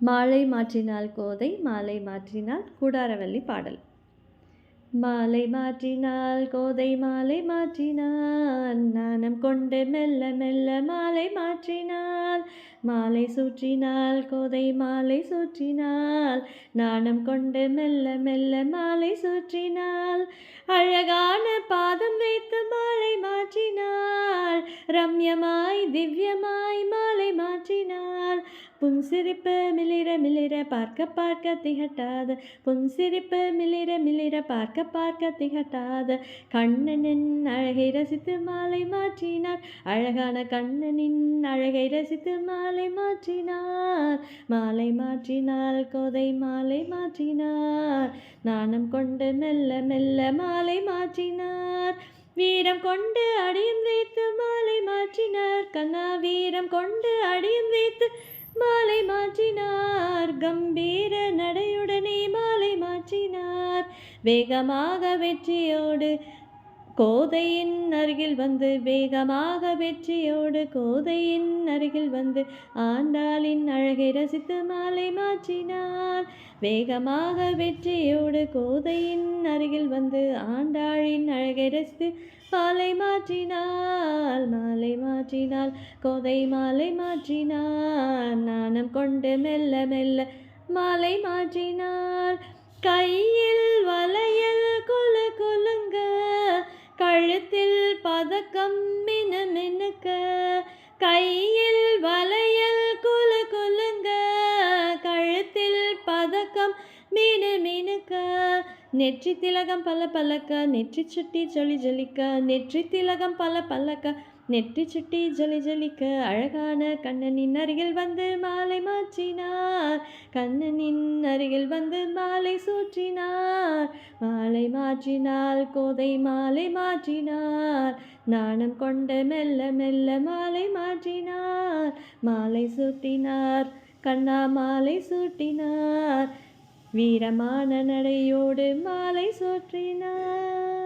மாலை மாற்றினால் கோதை மாலை மாற்றினால் கூடாரவல்லி பாடல். மாலை மாற்றினால் கோதை மாலை மாற்றினாள் நாணம் கொண்டு மெல்ல மெல்ல மாலை மாற்றினால் மாலை சூற்றினால் கோதை மாலை சூற்றினால் நாணம் கொண்டு மெல்ல மெல்ல மாலை சூற்றினால் அழகான பாதம் வைத்து மாலை மாற்றினாள் ரம்யமாய் திவ்யமாய் மாலை மாற்றினாள் புன்சிரிப்பு மிளிர மிளிர பார்க்க பார்க்க திகட்டாத. புன்சிரிப்பு மிளிர மிளிர பார்க்க பார்க்க திகட்டாத. கண்ணனின் அழகை ரசித்து மாலை மாற்றினார். அழகான கண்ணனின் அழகை ரசித்து மாலை மாற்றினார். மாலை மாற்றினால் கோதை மாலை மாற்றினார். நாணம் கொண்டு மெல்ல மெல்ல மாலை மாற்றினார். வீரம் கொண்டு அடியும் வைத்து மாலை மாற்றினார். கண்ணா வீரம் கொண்டு அடியும் வைத்து மாலை மாற்றினார். கம்பீர நடையுடனே மாலை மாற்றினார். வேகமாக வெற்றியோடு கோதையின் அருகில் வந்து வேகமாக வெற்றியோடு கோதையின் அருகில் வந்து ஆண்டாளின் அழகை ரசித்து மாலை மாற்றினார். வேகமாக வெற்றியோடு கோதையின் அருகில் வந்து ஆண்டாளின் அழகை ரசித்து மாலை மாற்றினார். மாற்றினாள் கோதை மாலை மாற்றினார் நாணம் கொண்டு மெல்ல மெல்ல மாலை மாற்றினார் கையில் வளையல் கொல கொலுங்க கழுத்தில் பதக்கம் மின மினுக்க கையில் வளையல் குல குலுங்க கழுத்தில் பதக்கம் மீனு மினுக்க நெற்றி திலகம் பல பலக்க நெற்றி சுட்டி ஜொலி ஜொலிக்க நெற்றி திலகம் பல பலக்க நெற்றி சுட்டி ஜொலி ஜொலிக்க அழகான கண்ணனின் அருகில் வந்து மாலை மாற்றினார். கண்ணனின் அருகில் வந்து மாலை சூற்றினார். மாலை மாற்றினால் கோதை மாலை மாற்றினார். நாணம் கொண்ட மெல்ல மெல்ல மாலை மாற்றினார். மாலை சூட்டினார் கண்ணா மாலை சூட்டினார் வீரமான நடையோடு மாலை சூற்றினார்.